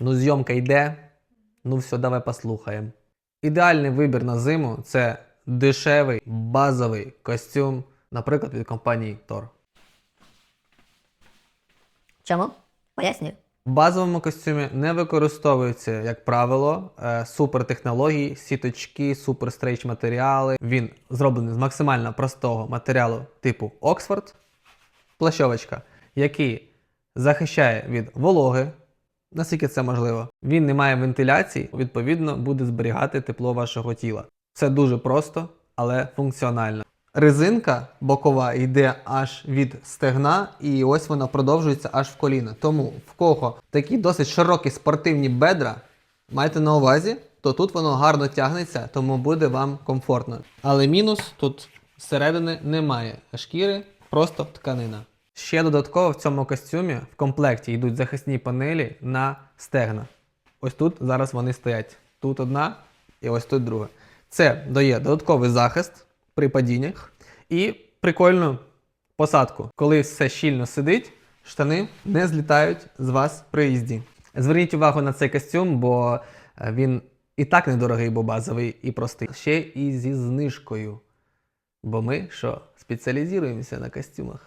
Ну, зйомка йде. Ну все, давай послухаємо. Ідеальний вибір на зиму це дешевий базовий костюм, наприклад, від компанії Thor. Чому? Пояснюю. В базовому костюмі не використовується, як правило, е, супертехнології, сіточки, суперстрейч матеріали. Він зроблений з максимально простого матеріалу типу Оксфорд, плащовочка, який захищає від вологи, наскільки це можливо. Він не має вентиляції, відповідно, буде зберігати тепло вашого тіла. Це дуже просто, але функціонально. Резинка бокова йде аж від стегна, і ось вона продовжується аж в коліна. Тому в кого такі досить широкі спортивні бедра, майте на увазі, то тут воно гарно тягнеться, тому буде вам комфортно. Але мінус тут зсередини немає шкіри, просто тканина. Ще додатково в цьому костюмі в комплекті йдуть захисні панелі на стегна. Ось тут зараз вони стоять. Тут одна і ось тут друга. Це дає додатковий захист при падіннях і прикольну посадку. Коли все щільно сидить, штани не злітають з вас при їзді. Зверніть увагу на цей костюм, бо е, він і так недорогий, бо базовий і простий. Ще і зі знижкою. Бо ми що, спеціалізуємося на костюмах.